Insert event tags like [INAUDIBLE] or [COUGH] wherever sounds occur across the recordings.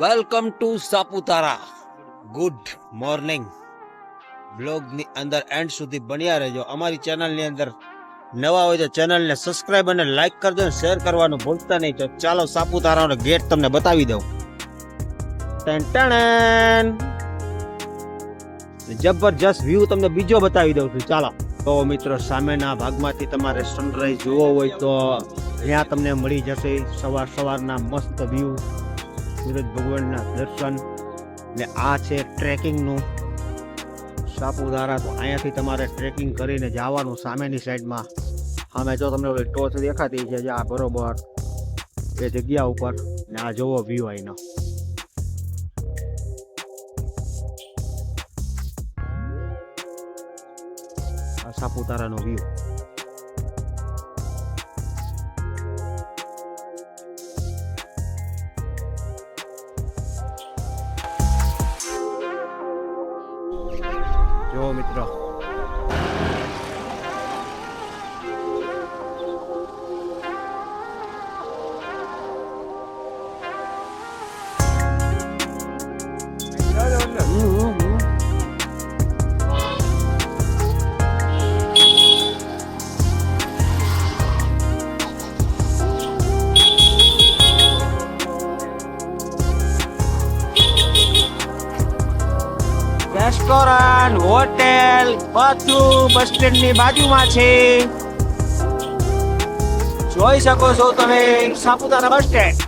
Welcome to Saputara good morning બ્લોગની અંદર and સુધી બન્યા રહેજો. અમારી ચેનલની અંદર નવા હોય તો ચેનલને સબસ્ક્રાઇબ અને લાઈક કરજો અને શેર કરવાનું ભૂલતા નહીં. તો ચાલો સાપુતારાનો ગેટ તમને બતાવી દઉં. જબરજસ્ત વ્યૂ તમને બીજો બતાવી દઉં છું. ચાલો. તો મિત્રો, સામેના ભાગમાંથી તમારે સનરાઈઝ જોવો હોય તો અહીંયા તમને મળી જશે સવાર સવારના મસ્ત વ્યૂ સૂરજ ભગવાનના દર્શન ને આ છે ટ્રેકિંગનું. સાપુતારા તો અહીંયાથી તમારે ટ્રેકિંગ કરીને જવાનું સામેની સાઈડમાં. સામે જો તમને ઓલી ટોચ દેખાતી છે આ બરોબર એ જગ્યા ઉપર ને આ જોવો વ્યૂ અહીંનો. સાપુતારાનો વ્યૂ બધું બસ સ્ટેન્ડની બાજુમાં છે. જોઈ શકો છો તમે સાપુતારા બસ સ્ટેન્ડ.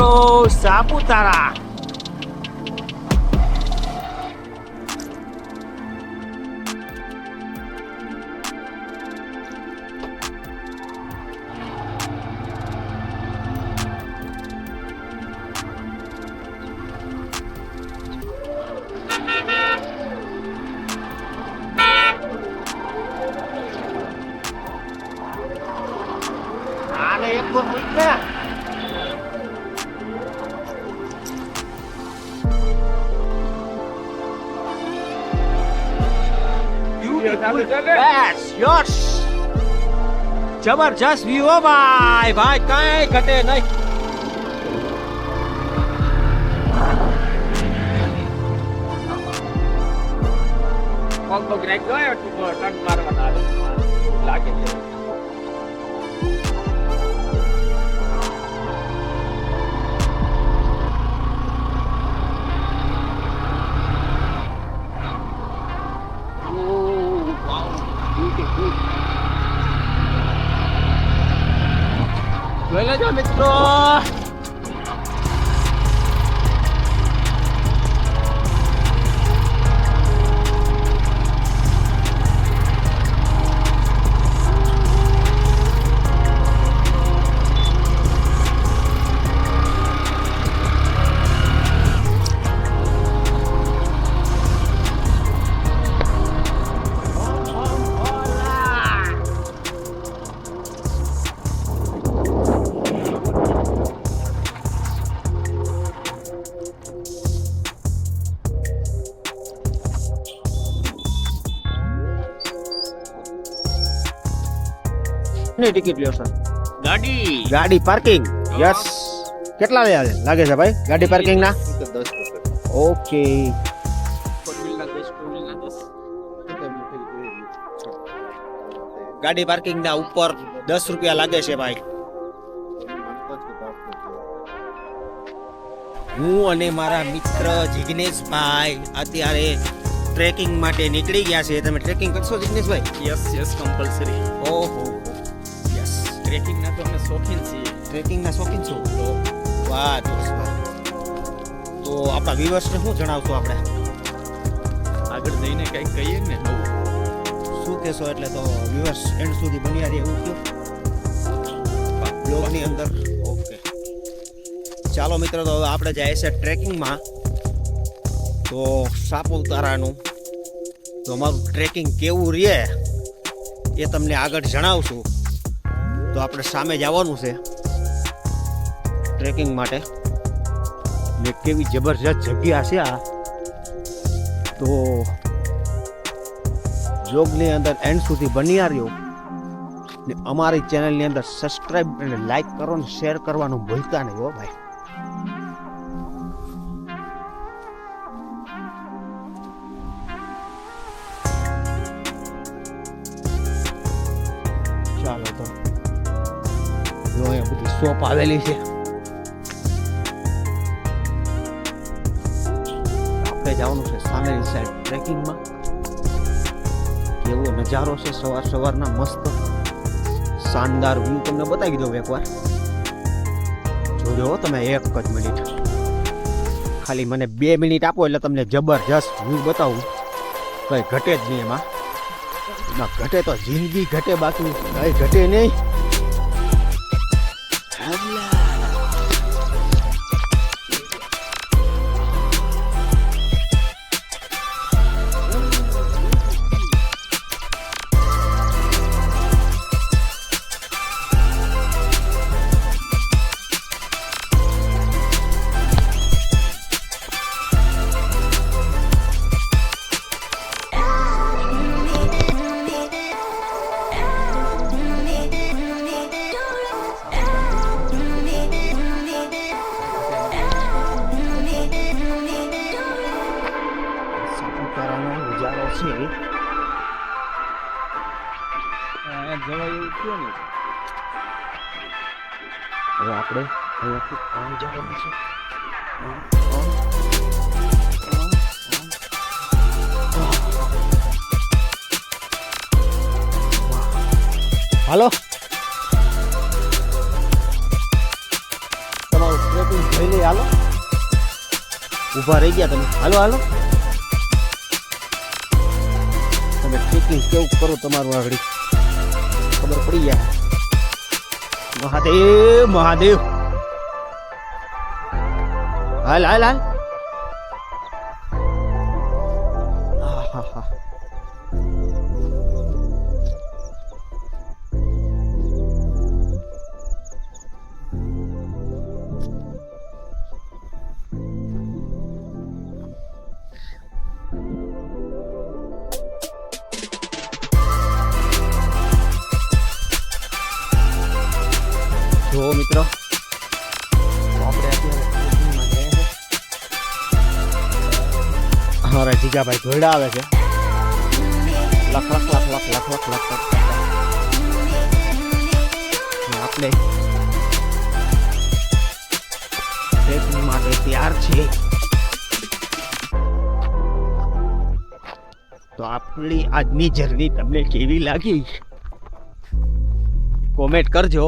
મિત્રો સાપુતારા. યસ જબરજસ્ત વ્યૂ હો ભાઈ ભાઈ કઈ ઘટે નહીં પગ પગ રાખ્યો ટક મારવાના લાગે છે જોઈ લેજો મિત્રો ની ટિકિટ લ્યો સર. ગાડી. ગાડી પાર્કિંગ. યસ. કેટલા લે લાગે છે ભાઈ ગાડી પાર્કિંગ ના ઓકે. ગાડી પાર્કિંગ ના ઉપર દસ રૂપિયા લાગે છે ભાઈ. હું અને મારા મિત્ર જિગ્નેશભાઈ અત્યારે ટ્રેકિંગ માટે નીકળી ગયા છે તમે ટ્રેકિંગ કરશો જિગ્નેશભાઈ? યસ યસ કમ્પલસરી ઓહો. યસ ટ્રેકિંગ ના તો અમે શોખીન છીએ. ટ્રેકિંગ ના શોખીન છો? તો વાહ દોસ્તભાઈ તો આપણા વ્યુઅર્સને શું જણાવશું આપણે? આગળ જઈને કંઈક કહીએ ને નવું. શું કહેશો એટલે તો વ્યુઅર્સ એન્ડ સુધી બન્યા રહે એવું કયો? બ્લોગની અંદર. ઓકે. ચાલો મિત્રો તો હવે આપણે જાય છે ટ્રેકિંગમાં. તો સાપુતારાનું તો અમારું ટ્રેકિંગ કેવું રહે એ તમને આગળ જણાવશું. આપણે સામે જવાનું છે ટ્રેકિંગ માટે. ને કેવી જબરજસ્ત જગ્યા છે આ. તો જોગની અંદર એન્ડ સુધી બની રહ્યો. ને અમારી ચેનલની અંદર સબસ્ક્રાઈબ અને લાઈક કરો ને શેર કરવાનું ભૂલતા નહીં હો ભાઈ. શોપ આવેલી છે. આપણે જવાનું છે સામેની સાઈડ ટ્રેકિંગમાં કેવો નજારો છે સવાર સવારના મસ્ત. શાનદાર વ્યૂ તમને બતાવી દઉં એકવાર. જોજો હો તમે એક જ મિનિટ ખાલી મને બે મિનિટ આપો એટલે તમને જબરજસ્ત વ્યૂ બતાવું. કઈ ઘટે જ નહીં એમાં ઘટે તો જિંદગી ઘટે બાકી. કઈ ઘટે નહીં. હવે આપણે અહીંયાથી આમ જવાનું છે. હાલો. તમારું ટ્રેકિંગ હાલો. ઊભા રહી ગયા તમે. હાલો હાલો. તમે ટ્રેકિંગ કેવું કરો તમારું આગળ? ખબર પડી જાય મહાદેવ મહાદેવ હાલ હાલ હાલ આહાહા. જુઓ મીરાભાઈ ધોયડા આવે છે. લખ લખ લખ લખ લખ લખ લખ આપણે માટે તૈયાર છે તો આપણી આજની જર્ની તમને કેવી લાગી? કોમેન્ટ કરજો.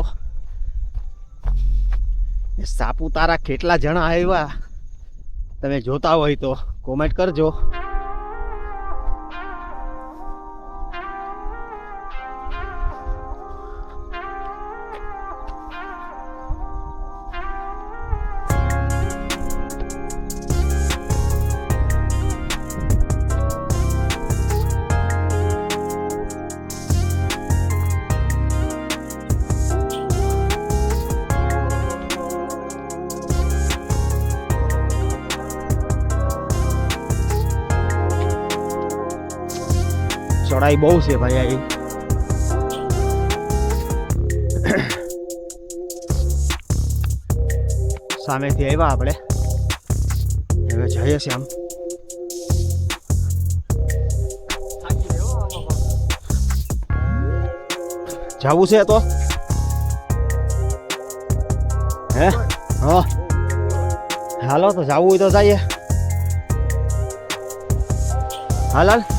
સાપુતારા કેટલા જણા આવ્યા? તમે જોતા હોય તો કોમેન્ટ કરજો. ચડાઈ બહુ છે ભાઈ અહીં સામેથી આવ્યા આપણે હવે જઈએ છીએ આમ જવું છે તો હે હા હાલો તો જવું હોય તો જઈએ હાલ હાલ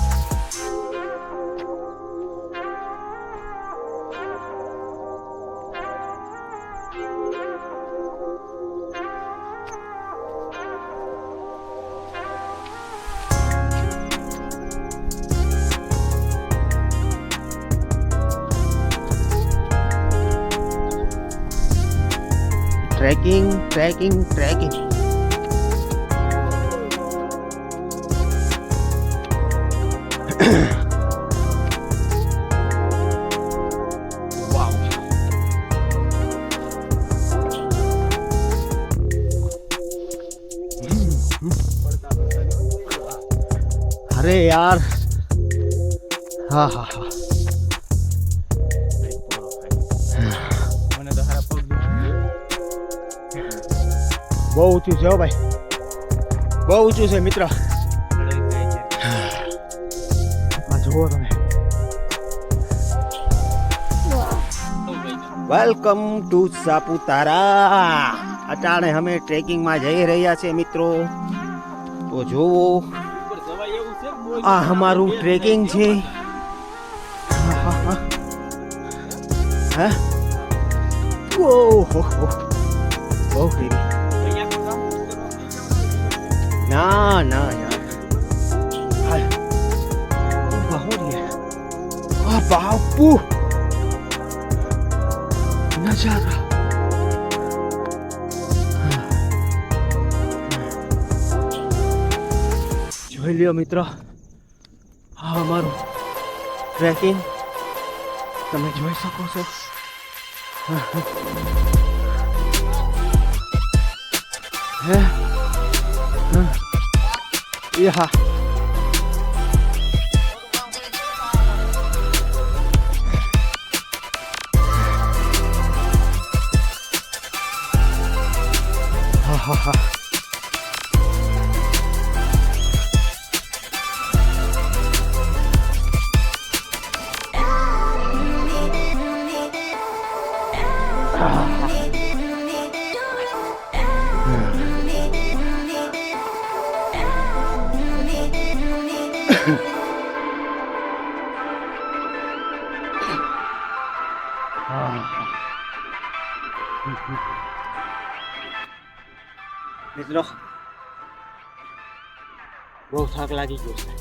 ट्रैकिंग ट्रैकिंग ट्रैकिंग अरे यार। हाँ हाँ हाँ। બહુ ઊંચું છે હો ભાઈ. બહુ ઊંચું છે મિત્ર. જુઓ તમે. Welcome to Saputara. અટાણે અમે ટ્રેકિંગમાં જઈ રહ્યા છે મિત્રો. તો જુઓ. આ અમારું ટ્રેકિંગ છે. હા? ઓહો બહુ ફીરી ના ના યાર હાય બાહુ રે આ બાપુ નજારા જોઈ લ્યો મિત્ર આ અમારું ટ્રેકિંગ તમે જોઈ શકો છો હે 厉害哈哈哈。મિત્રો બહુ થાક લાગી ગયો છે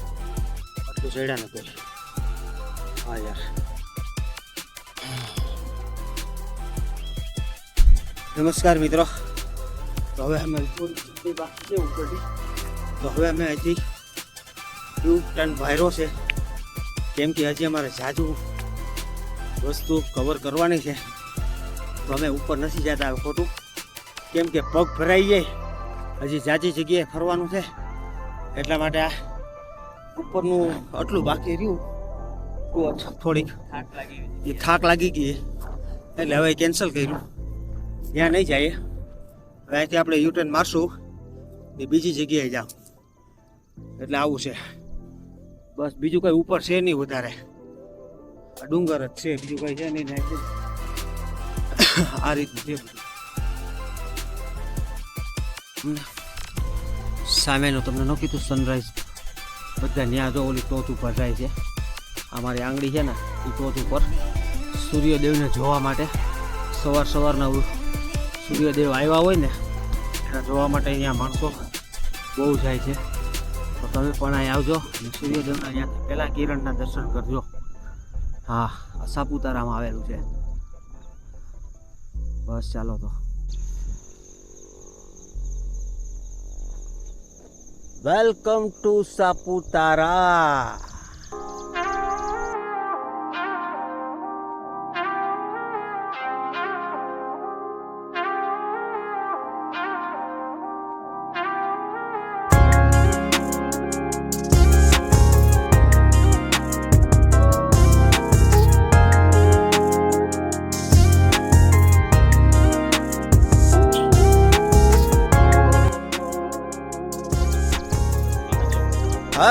આટલું ચડ્યા નથી હા યાર નમસ્કાર મિત્રો તો હવે અમે થોડી બાકી છે ઉપરથી તો હવે અમે અહીંથી યુ વાયરો છે. કેમ કે હજી અમારે જાજુ વસ્તુ કવર કરવાની છે. તો અમે ઉપર નથી જતા ખોટું. કેમ કે પગ ભરાઈ જાય. હજી જાજી જગ્યાએ ફરવાનું છે. એટલા માટે આ ઉપરનું આટલું બાકી રહ્યું. તો થોડીક એ થાક લાગી ગઈ એટલે હવે કેન્સલ કર્યું. ત્યાં નહીં જઈએ હવે અહીંથી આપણે યુટર્ન મારશું. એ બીજી જગ્યાએ જાવ એટલે આવું છે. બસ, બીજું કઈ ઉપર છે નહીં વધારે. આ ડુંગર જ છે, બીજું કઈ છે નહીં [COUGHS] આ રીતનું છે બધું. સામેનું તમને ન કીધું સનરાઈઝ બધા ત્યાં જો ઓલી ટોચ ઉપર જાય છે. અમારી આંગળી છે ને, એ ટોચ ઉપર. સૂર્યદેવને જોવા માટે સવાર સવારના સૂર્યદેવ આવ્યા હોય ને જોવા માટે અહીંયા માણસો બહુ જાય છે. તમે પણ અહીં આવજો અને સૂર્યદેવના અહીંયાથી પહેલાં કિરણના દર્શન કરજો. હા સાપુતારામાં આવેલું છે. બસ ચાલો તો. Welcome to Saputara.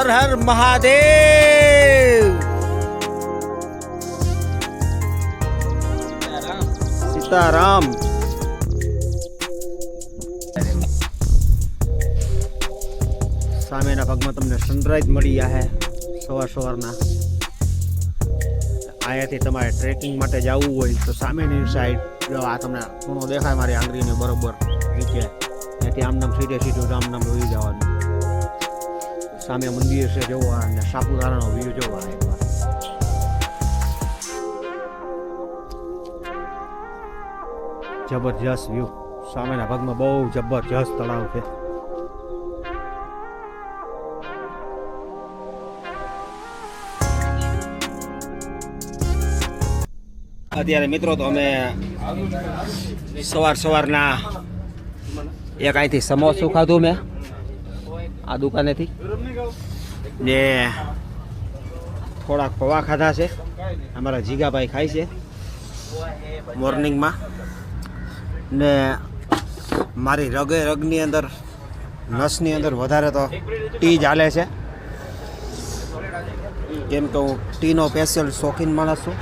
Har Har Mahadev. Sitaram. સામેના ભાગમાં તમને સનરાઈઝ મળી જાહે સવાર સવારના. અહીંયાથી તમારે ટ્રેકિંગ માટે જવું હોય તો સામેની સાઈડ આ તમને ખૂણો દેખાય મારી આંગળીને બરોબર નીચે. ત્યાંથી આમ નામ સીધે સીધું આમ નામ જોઈ જવાનું. સામે મંદિર છે જોવા અને સાપુતારાનો વ્યૂ જોવા એકવાર જબરજસ્ત વ્યૂ સામેના ભાગમાં બહુ જબરજસ્ત તળાવ છે. અત્યારે મિત્રો તો અમે સવાર સવારના એક અહીંથી સમોસું ખાધું મેં આ દુકાનેથી. ને થોડાક પૌવા ખાધા છે. અમારા જીગાભાઈ ખાય છે મોર્નિંગમાં. ને મારી રગે રગની અંદર, નસની અંદર વધારે તો ટી હાલે છે. કેમ કે હું ટીનો સ્પેશિયલ શોખીન માણસ છું.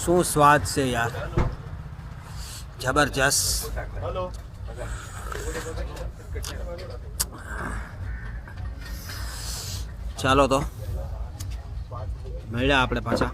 શું સ્વાદ છે યાર. જબરજસ્ત. ચાલો તો. મળ્યા આપણે પાછા.